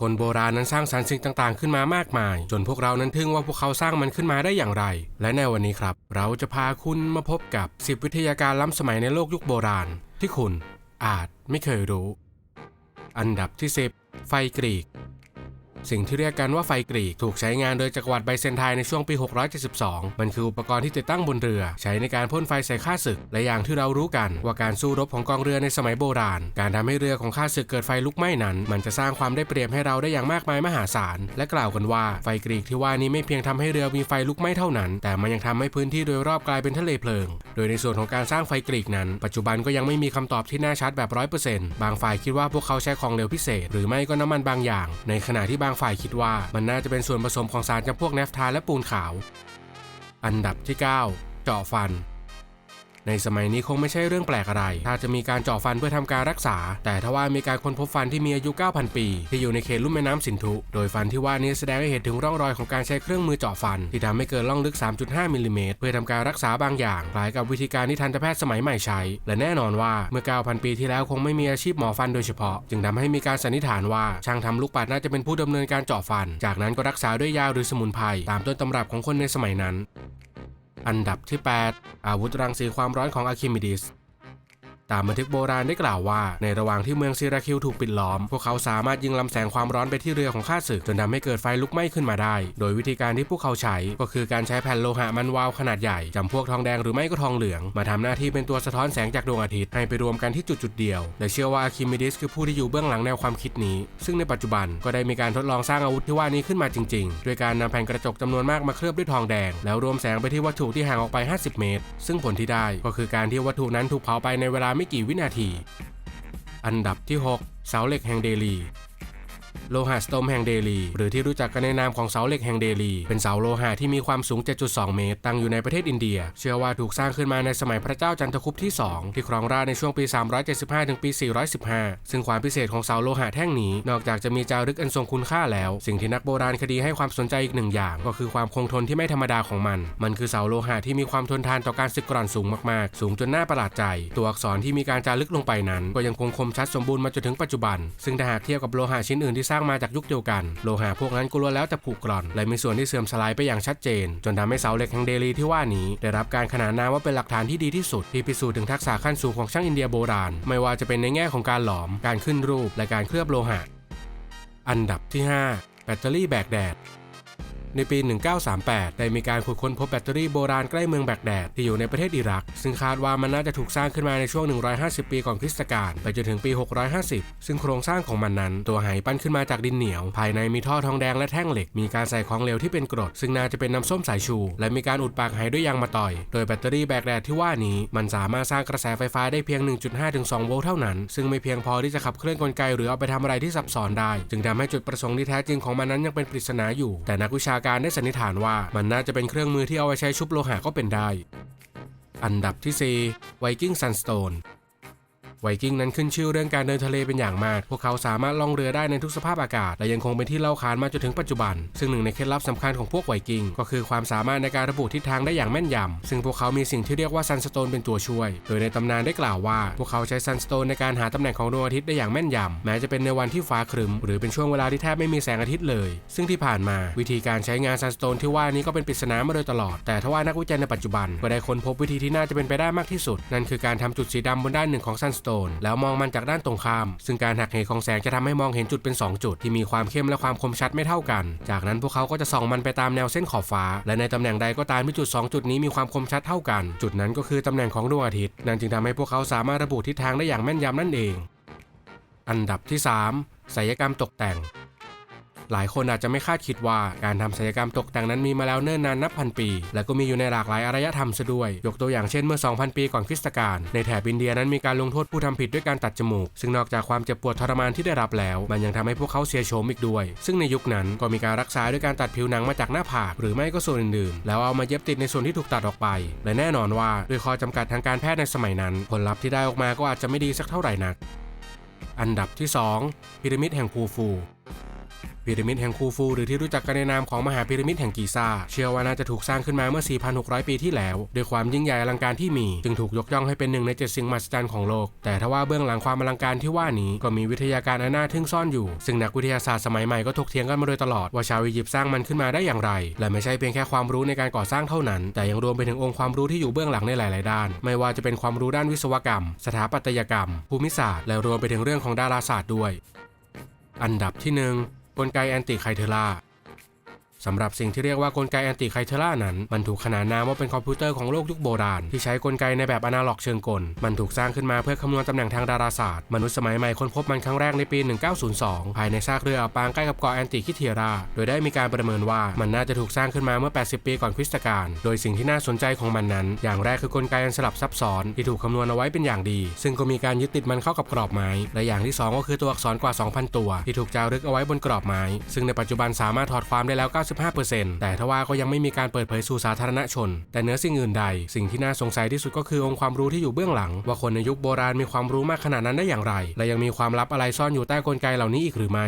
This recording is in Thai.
คนโบราณนั้นสร้างสรรค์สิ่งต่างๆ ขึ้นมามากมาย จนพวกเรานั้นทึ่งว่าพวกเขาสร้างมันขึ้นมาได้อย่างไร และในวันนี้ครับ เราจะพาคุณมาพบกับ 10 วิทยาการล้ำสมัยในโลกยุคโบราณ ที่คุณอาจไม่เคยรู้ อันดับที่ 10 ไฟกรีก สิ่งที่เรียกกันว่าไฟกรีกถูกใช้งานโดยจักรวรรดิไบเซนไทในช่วงปี 672 มันคืออุปกรณ์ที่ติดตั้งบนเรือ ใช้ในการพ่นไฟใส่ข้าศึก และอย่างที่เรารู้กันว่าการสู้รบของกองเรือในสมัยโบราณ การทำให้เรือของข้าศึกเกิดไฟลุกไหม้นั้น มันจะสร้างความได้เปรียบให้เราได้อย่างมากมายมหาศาล และกล่าวกันว่าไฟกรีกที่ว่านี้ไม่เพียงทำให้เรือมีไฟลุกไหม้เท่านั้น แต่มันยังทำให้พื้นที่โดยรอบกลายเป็นทะเลเพลิง โดยในส่วนของการสร้างไฟกรีกนั้น ปัจจุบันก็ยังไม่มีคำตอบที่แน่ชัดแบบร้อยเปอร์เซ็นต์บางฝ่ายคิดว่าพวกเขาใช้ของเหลวพิเศษ หรือไม่ก็น้ำมันบางอย่าง ในขณะที่บางฝ่ายคิดว่ามันน่าจะเป็นส่วนผสมของสารจำพวกเนฟทาและปูนขาว อันดับที่ 9 เจาะฟัน ในสมัยนี้คงไม่ใช่เรื่องแปลกอะไร ถ้าจะมีการเจาะฟันเพื่อทำการรักษา แต่ถ้าว่ามีการค้นพบฟันที่มีอายุ 9,000 ปี ที่อยู่ในเขตลุ่มแม่น้ำสินธุ โดยฟันที่ว่านี้แสดงให้เห็นถึงร่องรอยของการใช้เครื่องมือเจาะฟัน ที่ทำให้เกิดร่องลึก 3.5มิลลิเมตรเพื่อทำการรักษาบางอย่างคล้ายกับวิธีการที่ทันตแพทย์สมัยใหม่ใช้ และแน่นอนว่าเมื่อ 9,000 ปีที่แล้วคงไม่มีอาชีพหมอฟันโดยเฉพาะ จึงทำให้มีการสันนิษฐานว่าช่างทำลูกปัดน่าจะเป็นผู้ดำเนินการเจาะฟัน จากนั้นก็รักษาด้วยยาหรือสมุนไพรตามต้นตำรับของคนในสมัยนั้น อันดับที่ 8 อาวุธรังสีความร้อนของอะคิมิดิส ตามบันทึกโบราณได้กล่าวว่า ในระหว่างที่เมืองซิราคิวถูกปิดล้อม พวกเขาสามารถยิงลำแสงความร้อนไปที่เรือของข้าศึกจนทำให้เกิดไฟลุกไหม้ขึ้นมาได้ โดยวิธีการที่พวกเขาใช้ก็คือการใช้แผ่นโลหะมันวาวขนาดใหญ่จำพวกทองแดงหรือไม่ก็ทองเหลือง มาทำหน้าที่เป็นตัวสะท้อนแสงจากดวงอาทิตย์ให้ไปรวมกันที่จุดจุดๆเดียว และเชื่อว่าอะคิมิดิสคือผู้ที่อยู่เบื้องหลังแนวความคิดนี้ ซึ่งในปัจจุบันก็ได้มีการทดลองสร้างอาวุธที่ว่านี้ขึ้นมาจริงๆ ด้วยการนำแผ่นกระจกจำนวนมากมาเคลือบด้วยทองแดง แล้วรวมแสงไปที่วัตถุที่ห่างออกไป 50 เมตร ซึ่งผลที่ได้ก็คือการที่วัตถุนั้นถูกเผาไปในเวลาไม่กี่วินาที อันดับที่ 6 เสาเหล็กแห่งเดลีโลหะสโตมแห่งเดลี หรือที่รู้จักกันในนามของเสาเหล็กแห่งเดลี เป็นเสาโลหะที่มีความสูง 7.2 เมตร ตั้งอยู่ในประเทศอินเดีย เชื่อว่าถูกสร้างขึ้นมาในสมัยพระเจ้าจันทคุปที่ 2 ที่ครองราชในช่วงปี 375 ถึงปี 415 ซึ่งความพิเศษของเสาโลหะแท่งนี้ นอกจากจะมีจารึกอันทรงคุณค่าแล้ว สิ่งที่นักโบราณคดีให้ความสนใจอีกหนึ่งอย่าง ก็คือความคงทนที่ไม่ธรรมดาของมัน มันคือเสาโลหะที่มีความทนทานต่อการสึกกร่อนสูงมากๆ สูงจนน่าประหลาดใจ ตัวอักษรที่มีการจารึกลงไปนั้น ก็ยังคงคมชัดสมบูรณ์มาจนถึงปัจจุบัน ซึ่งถ้าหากเทียบกับโลหะชิ้นอื่นที่ร้างมาจากยุคเดียวกัน โลหะพวกนั้นก็ล้วนแล้วแต่ผุกร่อนและมีส่วนที่เสื่อมสลายไปอย่างชัดเจน จนทำให้เสาเหล็กแห่งเดลีที่ว่านี้ ได้รับการขนานนามว่าเป็นหลักฐานที่ดีที่สุดที่พิสูจน์ถึงทักษะขั้นสูงของช่างอินเดียโบราณ ไม่ว่าจะเป็นในแง่ของการหลอม การขึ้นรูป และการเคลือบโลหะ อันดับที่ 5 แบตเตอรี่แบกแดด ในปี 1938 ได้มีการขุดค้นพบแบตเตอรี่โบราณใกล้เมืองแบกแดดที่อยู่ในประเทศอิรัก ซึ่งคาดว่ามันน่าจะถูกสร้างขึ้นมาในช่วง 150 ปีก่อนคริสตกาลไปจนถึงปี 650 ซึ่งโครงสร้างของมันนั้น ตัวไหปั้นขึ้นมาจากดินเหนียว ภายในมีท่อทองแดงและแท่งเหล็ก มีการใส่ของเหลวที่เป็นกรด ซึ่งน่าจะเป็นน้ำส้มสายชู และมีการอุดปากไหด้วยยางมาต่อย โดยแบตเตอรี่แบกแดดที่ว่านี้ มันสามารถสร้างกระแสไฟฟ้าได้เพียง 1.5 ถึง 2 โวลต์เท่านั้น ซึ่งไม่เพียงพอที่จะขับเคลื่อนกลไกหรือเอาไปทำอะไรที่ซับซ้อนได้ จึงทำให้จุดประสงค์ที่แท้จริงของมันนั้นยังเป็นปริศนาอยู่ แต่นักวิชาการได้สันนิษฐานว่ามันน่าจะเป็นเครื่องมือที่เอาไว้ใช้ชุบโลหะก็เป็นได้ อันดับที่4ไวกิ้งซันสโตน ไวกิ้งนั้นขึ้นชื่อเรื่องการเดินทะเลเป็นอย่างมาก พวกเขาสามารถล่องเรือได้ในทุกสภาพอากาศ และยังคงเป็นที่เล่าขานมาจนถึงปัจจุบัน ซึ่งหนึ่งในเคล็ดลับสำคัญของพวกไวกิ้งก็คือความสามารถในการระบุทิศทางได้อย่างแม่นยำซึ่งพวกเขามีสิ่งที่เรียกว่าซันสโตนเป็นตัวช่วย โดยในตำนานได้กล่าวว่า พวกเขาใช้ซันสโตนในการหาตำแหน่งของดวงอาทิตย์ได้อย่างแม่นยำแม้จะเป็นในวันที่ฟ้าครึม หรือเป็นช่วงเวลาที่แทบไม่มีแสงอาทิตย์เลย ซึ่งที่ผ่านมาวิธีการใช้งานซันสโตนที่ว่านี้ก็เป็นปริศนามาโดยตลอด แต่ทว่านักวิจัยในปัจจุบันก็ได้ค้นพบวิธีที่น่าจะเป็นไปได้มากที่สุด นั่นคือการทำจุดสีดำบนด้านหนึ่งของซันสโตน แล้วมองมันจากด้านตรงข้าม ซึ่งการหักเหของแสงจะทำให้มองเห็นจุดเป็น 2 จุดที่มีความเข้มและความคมชัดไม่เท่ากัน จากนั้นพวกเขาก็จะส่องมันไปตามแนวเส้นขอบฟ้า และในตำแหน่งใดก็ตามที่จุด 2 จุดนี้มีความคมชัดเท่ากัน จุดนั้นก็คือตำแหน่งของดวงอาทิตย์นั่นจึงทำให้พวกเขาสามารถระบุทิศทางได้อย่างแม่นยำนั่นเอง อันดับที่ 3 ศัลยกรรมตกแต่ง หลายคนอาจจะไม่คาดคิดว่าการทำศัลยกรรมตกแต่งนั้นมีมาแล้วเนิ่นนานนับพันปี และก็มีอยู่ในหลากหลายอารยธรรมซะด้วย ยกตัวอย่างเช่นเมื่อ 2,000 ปีก่อนคริสตกาลในแถบอินเดียนั้นมีการลงโทษผู้ทำผิดด้วยการตัดจมูก ซึ่งนอกจากความเจ็บปวดทรมานที่ได้รับแล้ว มันยังทำให้พวกเขาเสียโฉมอีกด้วย ซึ่งในยุคนั้นก็มีการรักษาด้วยการตัดผิวหนังมาจากหน้าผากหรือไม่ก็ส่วนอื่นๆ แล้วเอามาเย็บติดในส่วนที่ถูกตัดออกไป และแน่นอนว่าด้วยข้อจำกัดทางการแพทย์ในสมัยนั้น ผลลัพธ์ที่ได้ออกมาก็อาจจะไม่ดีสักเท่าไหร่นัก อันดับที่ 2 พีระมิดแห่งคูฟู พีระมิดแห่งคูฟูหรือที่รู้จักกันในนามของมหาพีระมิดแห่งกีซาเชื่อว่าน่าจะถูกสร้างขึ้นมาเมื่อ 4,600 ปีที่แล้วด้วยความยิ่งใหญ่อลังการที่มี จึงถูกยกย่องให้เป็นหนึ่งในเจ็ดสิ่งมหัศจรรย์ของโลก แต่ถ้าว่าเบื้องหลังความอลังการที่ว่านี้ก็มีวิทยาการอันน่าทึ่งซ่อนอยู่ ซึ่งนักวิทยาศาสตร์สมัยใหม่ก็ถกเถียงกันมาโดยตลอดว่าชาวอียิปต์สร้างมันขึ้นมาได้อย่างไร และไม่ใช่เพียงแค่ความรู้ในการก่อสร้างเท่านั้น แต่ยังรวมไปถึงองค์ความรู้ที่อยู่เบื้องหลังในหลาย ๆ ด้าน ไม่ว่าจะเป็นความรู้ด้านวิศวกรรม สถาปัตยกรรม ภูมิศาสตร์ และรวมไปถึงเรื่องของดาราศาสตร์ด้วย อันดับที่หนึ่ง กลไกแอนติไคเทอรา สำหรับสิ่งที่เรียกว่ากลไกแอนติไคเทอรานั้น มันถูกขนานนามว่าเป็นคอมพิวเตอร์ของโลกยุคโบราณ ที่ใช้กลไกในแบบอนาล็อกเชิงกล มันถูกสร้างขึ้นมาเพื่อคำนวณตำแหน่งทางดาราศาสตร์ มนุษย์สมัยใหม่ค้นพบมันครั้งแรกในปี 1902 ภายในซากเรืออับปางใกล้กับเกาะแอนติคิเทียรา โดยได้มีการประเมินว่ามันน่าจะถูกสร้างขึ้นมาเมื่อ 80 ปีก่อนคริสตกาล โดยสิ่งที่น่าสนใจของมันนั้น อย่างแรกคือกลไกอันสลับซับซ้อนที่ถูกคำนวณเอาไว้เป็นอย่างดี ซึ่งก็มีการยึดติดมันเข้ากับกรอบไม้ และอย่างที่สองก็คือตัวอักษรกว่า 2,000 ตัว ที่ถูกจารึกเอาไว้บนกรอบไม้ ซึ่งในปัจจุบันสามารถถอดความได้แล้ว25%แต่ทว่าก็ยังไม่มีการเปิดเผยสู่สาธารณชน แต่เนื้อสิ่งอื่นใด สิ่งที่น่าสงสัยที่สุดก็คือองค์ความรู้ที่อยู่เบื้องหลัง ว่าคนในยุคโบราณมีความรู้มากขนาดนั้นได้อย่างไร และยังมีความลับอะไรซ่อนอยู่ใต้กลไกเหล่านี้อีกหรือไม่